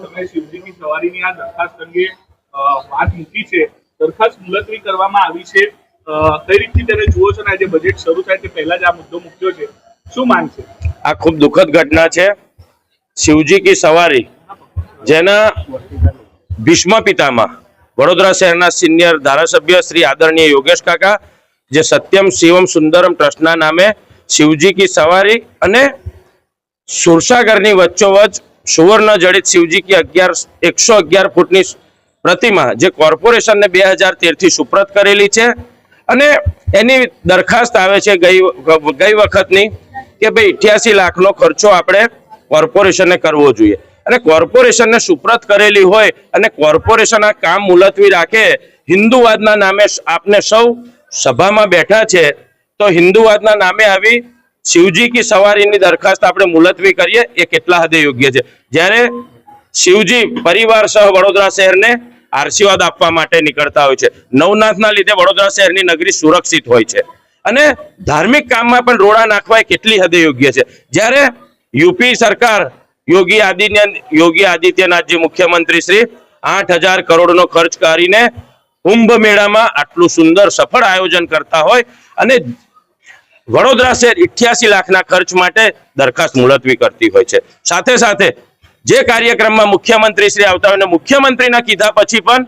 તમે શિવજીની સવારીની આ દરખાસ્ત અંગે વાત મૂકી છે, દરખાસ્ત મુલતવી કરવામાં આવી છે. કઈ રીતથી તેને જુઓ છો અને આજે બજેટ શરૂ થાય તે પહેલા જ આ મુદ્દો મૂક્યો છે? શું માનશે આ ખૂબ દુઃખદ ઘટના છે. શિવજી કી સવારી, જેના ભીષ્મ પિતામાં વડોદરા શહેરના સિનિયર ધારાસભ્ય શ્રી આદરણીય યોગેશ કાકા, જે સત્યમ શિવમ સુંદરમ ટ્રસ્ટના નામે શિવજી કી સવારી અને સુરસાગરની વચ્ચોવચ સુવર્ણ જડિત શિવજી કી અગિયાર, એકસો અગિયાર ફૂટની પ્રતિમા જે કોર્પોરેશનને બે હજાર તેરથી સુપ્રત કરેલી છે. અને એની દરખાસ્ત આવે છે ગઈ ગઈ વખતની કે ભાઈ ઇઠ્યાસી લાખનો ખર્ચો આપણે કોર્પોરેશનને કરવો જોઈએ. અને કોર્પોરેશનને સુપ્રત કરેલી હોય અને કોર્પોરેશન આ કામ મુલતવી રાખે, હિન્દુવાદના નામે આપને સૌ સભામાં બેઠા છે, તો હિન્દુવાદના નામે આવી શિવજી કી સવારીની દરખાસ્ત આપણે મુલતવી કરીએ, એ કેટલા હદે યોગ્ય છે? જ્યારે શિવજી પરિવાર સહ વડોદરા શહેરને આશીર્વાદ આપવા માટે નીકળતા હોય છે. નવનાથના લીધે વડોદરા શહેરની નગરી સુરક્ષિત હોય છે. અને ધાર્મિક કામમાં પણ રોડા નાખવા એ કેટલી હદે યોગ્ય છે? જ્યારે યુપી સરકાર યોગી આદિત્યનાથ યોગી આદિત્યનાથજી મુખ્યમંત્રી શ્રી આઠ હજાર કરોડનો ખર્ચ કરીને કુંભ મેળામાં આટલું સુંદર સફળ આયોજન કરતા હોય અને વડોદરા શહેર ઇઠ્યાસી લાખના ખર્ચ માટે દરખાસ્ત મુલતવી કરતી હોય છે. સાથે સાથે જે કાર્યક્રમમાં મુખ્યમંત્રી શ્રી આવતા હોય મુખ્યમંત્રીના કીધા પછી પણ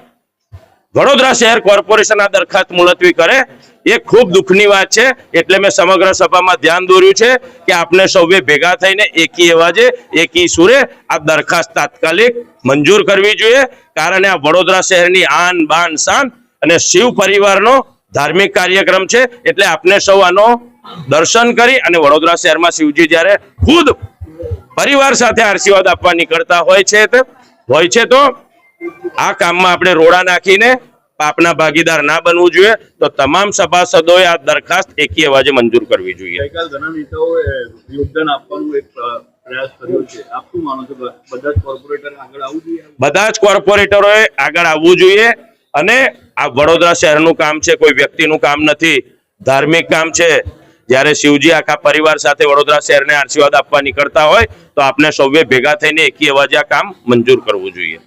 વડોદરા શહેર કોર્પોરેશન આ દરખાસ્ત મુલતવી કરે, એ ખૂબ દુઃખની વાત છે. એટલે મેં સમગ્ર સભામાં ધ્યાન દોર્યું છે કે આપણે સૌએ ભેગા થઈને એકી અવાજે, એકી સુરે આ દરખાસ્ત તાત્કાલિક મંજૂર કરવી જોઈએ. કારણ આ વડોદરા શહેરની આન બાન શાન અને શિવ પરિવારનો ધાર્મિક કાર્યક્રમ છે એટલે આપને સૌ આનો દર્શન કરી અને વડોદરા શહેરમાં શિવજી જ્યારે ખુદ પરિવાર સાથે આશીર્વાદ આપવા નીકળતા હોય છે તે હોય છે તો આ કામમાં આપણે રોડા નાખીને પાપના ભાગીદાર ના બનવું જોઈએ તો તમામ સભાસદોએ આ દરખાસ્ત એકી અવાજે મંજૂર કરવી જોઈએ. ગઈકાલ ઘણા નેતાઓએ યોગદાન આપવાનું એક પ્રયાસ કર્યો છે. આપ શું માનો છો? બધા જ કોર્પોરેટર આગળ આવવું જોઈએ? બધા જ કોર્પોરેટરોએ આગળ આવવું જોઈએ અને આ વડોદરા શહેરનું કામ છે, કોઈ વ્યક્તિનું કામ નથી, ધાર્મિક કામ છે. જ્યારે શિવજી આખા પરિવાર સાથે વડોદરા શહેરને આશીર્વાદ આપવા નીકળતા હોય, તો આપણે સૌએ ભેગા થઈને એકી અવાજે આ કામ મંજૂર કરવું જોઈએ.